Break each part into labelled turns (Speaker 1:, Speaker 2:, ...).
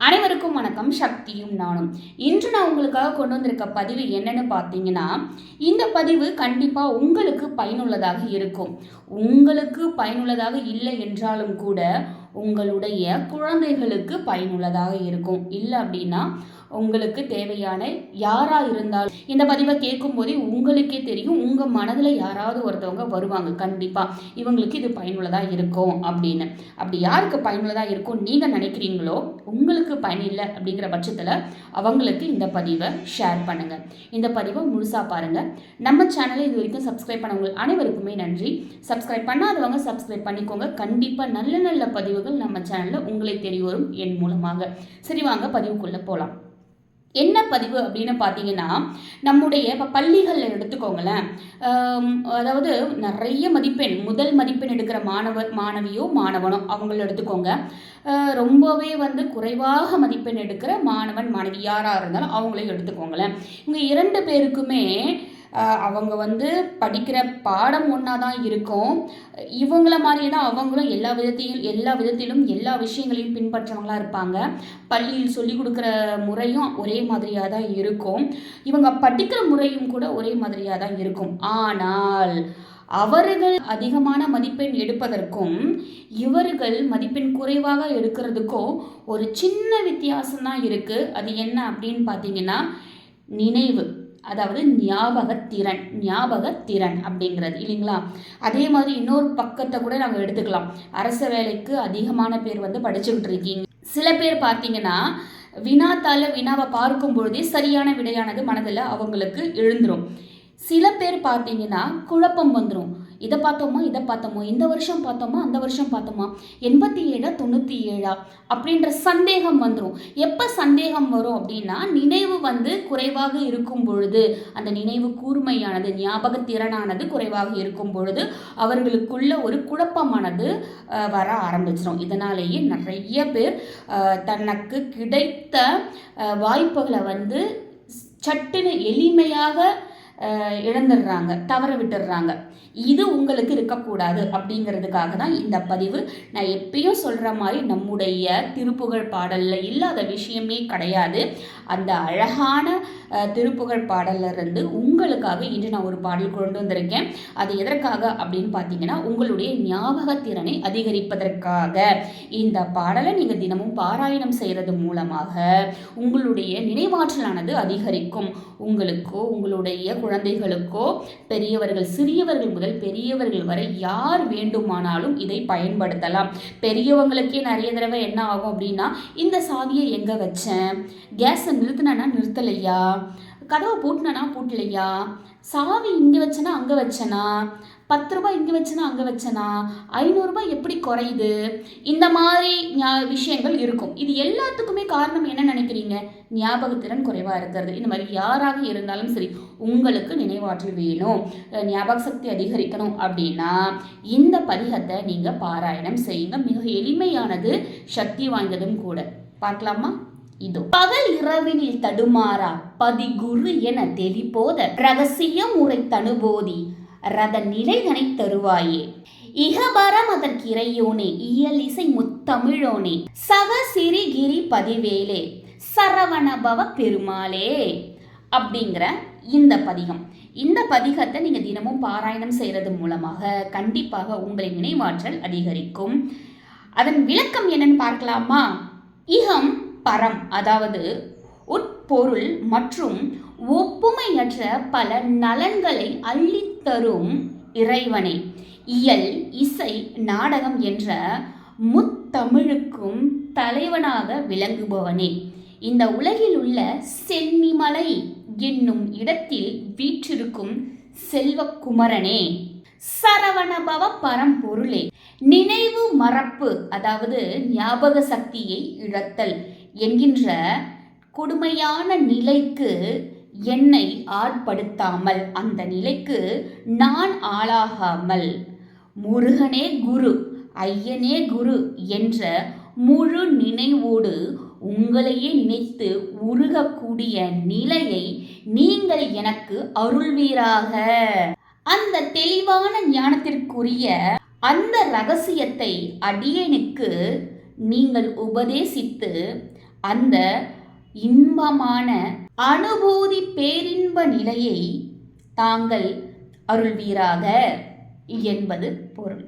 Speaker 1: அனைவருக்கும் வணக்கம் சக்தியும் நானும். இன்று நான் உங்களுக்காக கொண்டு வந்திருக்க பதிவு என்னன்னு பார்த்தீங்கன்னா இந்த பதிவு கண்டிப்பாக உங்களுக்கு பயனுள்ளதாக இருக்கும். உங்களுக்கு பயனுள்ளதாக இல்லை என்றாலும் கூட உங்களுடைய குழந்தைகளுக்கு பயனுள்ளதாக இருக்கும். இல்லை அப்படின்னா உங்களுக்கு தேவையான யாராக இருந்தாலும் இந்த பதிவை கேட்கும்போதே உங்களுக்கே தெரியும் உங்கள் மனதில் யாராவது ஒருத்தவங்க வருவாங்க. கண்டிப்பாக இவங்களுக்கு இது பயனுள்ளதாக இருக்கும் அப்படின்னு. அப்படி யாருக்கு பயனுள்ளதாக இருக்கும் நீங்கள் நினைக்கிறீங்களோ உங்களுக்கு பயனில்லை அப்படிங்கிற பட்சத்தில் அவங்களுக்கு இந்த பதிவை ஷேர் பண்ணுங்கள் இந்த பதிவை முழுசாக பாருங்கள் நம்ம சேனலை இது வரைக்கும் சப்ஸ்கிரைப் பண்ணவங்க அனைவருக்குமே நன்றி. சப்ஸ்கிரைப் பண்ணாதவங்க சப்ஸ்கிரைப் பண்ணிக்கோங்க. கண்டிப்பாக நல்ல நல்ல பதிவுகள் நம்ம சேனலில் உங்களை தெரிய வரும் என் மூலமாக. சரி வாங்க பதிவுக்குள்ளே போகலாம் என்ன பதிவு அப்படின்னு பார்த்தீங்கன்னா நம்முடைய இப்போ பள்ளிகளில் எடுத்துக்கோங்களேன். அதாவது நிறைய மதிப்பெண் முதல் மதிப்பெண் எடுக்கிற மாணவர் மாணவியோ மாணவனோ அவங்கள எடுத்துக்கோங்க. ரொம்பவே வந்து குறைவாக மதிப்பெண் எடுக்கிற மாணவன் மாணவி யாராக இருந்தாலும் அவங்களையும் எடுத்துக்கோங்களேன். இவங்க இரண்டு பேருக்குமே அவங்க வந்து படிக்கிற பாடம் ஒன்றா தான் இருக்கும். இவங்கள மாதிரியே தான் அவங்களும் எல்லா விதத்தையும் எல்லா விதத்திலும் எல்லா விஷயங்களையும் பின்பற்றவங்களா இருப்பாங்க. பள்ளியில் சொல்லி கொடுக்குற முறையும் ஒரே மாதிரியாக தான் இருக்கும். இவங்க படிக்கிற முறையும் கூட ஒரே மாதிரியாக தான் இருக்கும். ஆனால் அவர்கள் அதிகமான மதிப்பெண் எடுப்பதற்கும் இவர்கள் மதிப்பெண் குறைவாக எடுக்கிறதுக்கும் ஒரு சின்ன வித்தியாசம் தான் இருக்குது அது என்ன அப்படின்னு பார்த்தீங்கன்னா நினைவு. அதாவது ஞாபகத்திறன் ஞாபகத்திறன் அப்படிங்கிறது இல்லைங்களா? அதே மாதிரி இன்னொரு பக்கத்தை கூட நாங்கள் எடுத்துக்கலாம். அரச வேலைக்கு அதிகமான பேர் வந்து படிச்சுக்கிட்டு இருக்கீங்க. சில பேர் பார்த்தீங்கன்னா வினாத்தால வினாவை பார்க்கும் பொழுதே சரியான விடையானது மனதில் அவங்களுக்கு எழுந்துரும். சில பேர் பார்த்தீங்கன்னா குழப்பம் வந்துடும் இதை பார்த்தோமா இதை பார்த்தோமா இந்த வருஷம் பார்த்தோமா அந்த வருஷம் பார்த்தோமா? எண்பத்தி ஏழா தொண்ணூற்றி ஏழா அப்படின்ற சந்தேகம் வந்துடும் எப்போ சந்தேகம் வரும் அப்படின்னா நினைவு வந்து குறைவாக இருக்கும் பொழுது அந்த நினைவு கூர்மையானது ஞாபகத்திறனானது குறைவாக இருக்கும் பொழுது அவர்களுக்குள்ள ஒரு குழப்பமானது வர ஆரம்பிச்சிடும் இதனாலேயே நிறைய பேர் தனக்கு கிடைத்த வாய்ப்புகளை வந்து சட்டுன்னு எளிமையாக இழந்துடுறாங்க தவற விட்டுடுறாங்க. இது உங்களுக்கு இருக்கக்கூடாது அப்படிங்கிறதுக்காக தான் இந்த பதிவு. நான் எப்பயும் சொல்கிற மாதிரி நம்முடைய திருப்புகழ் பாடலில் இல்லாத விஷயமே கிடையாது. அந்த அழகான திருப்புகழ் பாடலிருந்து இருந்து உங்களுக்காக இன்று நான் ஒரு பாடல் கொண்டு வந்திருக்கேன். அது எதற்காக அப்படின்னு பார்த்தீங்கன்னா உங்களுடைய ஞாபகத்திறனை அதிகரிப்பதற்காக. இந்த பாடலை நீங்கள் தினமும் பாராயணம் செய்கிறது மூலமாக உங்களுடைய நினைவாற்றலானது அதிகரிக்கும். உங்களுக்கோ உங்களுடைய குழந்தைகளுக்கோ பெரியவர்கள் சிறியவர்கள் முதல் பெரியவர்கள் வரை யார் வேண்டுமானாலும் இதை பயன்படுத்தலாம். பெரியவங்களுக்கே நிறைய தடவை என்ன ஆகும் அப்படின்னா இந்த சாவியை எங்கே வச்சேன்? கேஸை நிறுத்தினா நிறுத்தலையா? கதவை பூட்டினா பூட்டலையா? சாவி இங்கே வச்சனா அங்கே வச்சனா? பத்து ரூபாய் இங்கே வச்சனா அங்கே வச்சனா? ஐநூறுரூபா எப்படி குறையுது? இந்த மாதிரி ஞா- விஷயங்கள் இருக்கும். இது எல்லாத்துக்குமே காரணம் என்ன நினைக்கிறீங்க? ஞாபகத்திறன் குறைவாக இருக்கிறது. இந்த மாதிரி யாராக இருந்தாலும் சரி உங்களுக்கு நினைவாற்றல் வேணும். ஞாபக சக்தி அதிகரிக்கணும் அப்படின்னா இந்த பதிகத்தை நீங்கள் பாராயணம் செய்யுங்க. மிக எளிமையானது சக்தி வாய்ந்ததும் கூட. பார்க்கலாமா? இதோ. பகல் இரவினில் தடுமாறா பதிகுரு என தெளிபோத ரகசியம் உரை தனுபோதி ரத நிலைதனை தருவாயே. இகபரம் அதற்கிறையோனே இயல் இசை முத்தமிழோனே சக சிறிகிரி பதிவேலே சரவணபவ பெருமாளே அப்படிங்கிற இந்த பதிகம். இந்த பதிகத்தை நீங்கள் தினமும் பாராயணம் செய்கிறது மூலமாக கண்டிப்பாக உங்களின் நினைவாற்றல் அதிகரிக்கும். அதன் விளக்கம் என்னன்னு பார்க்கலாமா? இகம் பரம் அதாவது உட்பொருள் மற்றும் ஒப்புமையற்ற பல நலன்களை அள்ளித்தரும் இறைவனே. இயல் இசை நாடகம் என்ற முத்தமிழுக்கும் தலைவனாக விளங்குபவனே. இந்த உலகில் உள்ள சென்னிமலை என்னும் இடத்தில் வீற்றிருக்கும் செல்வக்குமரனே. சரவணபவ பரம்பொருளே. நினைவு மறப்பு அதாவது ஞாபக சக்தியை இழத்தல். என்கின்ற கொடுமையான நிலைக்கு என்னை ஆட்படுத்தாமல் அந்த நிலைக்கு நான் ஆளாகாமல் முருகனே குரு ஐயனே குரு என்ற முழு நினைவோடு உங்களையே நினைத்து உருகக்கூடிய நிலையை நீங்கள் எனக்கு அருள்வீராக. அந்த தெளிவான ஞானத்திற்குரிய அந்த ரகசியத்தை அடியனுக்கு நீங்கள் உபதேசித்து அந்த இன்பமான அனுபூதி பேரின்ப நிலையை தாங்கள் அருள்வீராக என்பது பொருள்.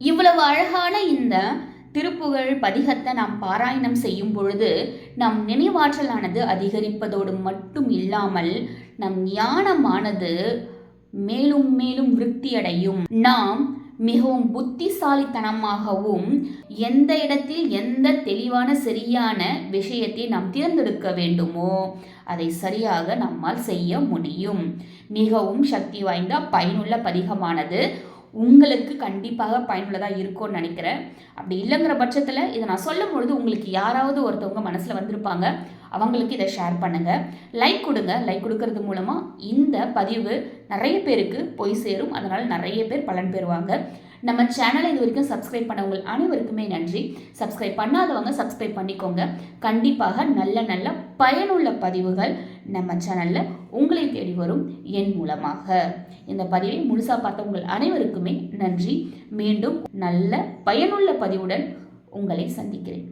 Speaker 1: இவ்வளவு அழகான இந்த திருப்புகழ் பதிகத்தை நாம் பாராயணம் செய்யும் பொழுது நம் நினைவாற்றலானது அதிகரிப்பதோடு மட்டும் இல்லாமல் நம் ஞானமானது மேலும் மேலும் விருத்தியடையும். நாம் மிகவும் புத்திசாலித்தனமாகவும் எந்த இடத்தில் எந்த தெளிவான சரியான விஷயத்தை நாம் தேர்ந்தெடுக்க வேண்டுமோ அதை சரியாக நம்மால் செய்ய முடியும். மிகவும் சக்தி வாய்ந்த பயனுள்ள பதிகமானது உங்களுக்கு கண்டிப்பாக பயனுள்ளதாக இருக்கும்னு நினைக்கிறேன். அப்படி இல்லைங்கிற பட்சத்தில் இதை நான் சொல்லும் பொழுது உங்களுக்கு யாராவது ஒருத்தவங்க மனசில் வந்திருப்பாங்க அவங்களுக்கு இதை ஷேர் பண்ணுங்கள் லைக் கொடுங்க. லைக் கொடுக்கறது மூலமாக இந்த பதிவு நிறைய பேருக்கு போய் சேரும். அதனால் நிறைய பேர் பலன் பெறுவாங்க. நம்ம சேனலை இது வரைக்கும் சப்ஸ்கிரைப் பண்ணவங்க அனைவருக்குமே நன்றி. சப்ஸ்கிரைப் பண்ணாதவங்க சப்ஸ்கிரைப் பண்ணிக்கோங்க. கண்டிப்பாக நல்ல நல்ல பயனுள்ள பதிவுகள் நம்ம சேனலில் உங்களை தேடி வரும் என் மூலமாக. இந்த பதிவை முழுசாக பார்த்தவங்கள் அனைவருக்குமே நன்றி. மீண்டும் நல்ல பயனுள்ள பதிவுடன் உங்களை சந்திக்கிறேன்.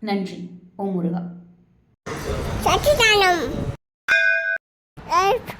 Speaker 1: நன்றி. ஓம் முருகா.
Speaker 2: சச்சிதானம் சப்ஸ்கிரைப்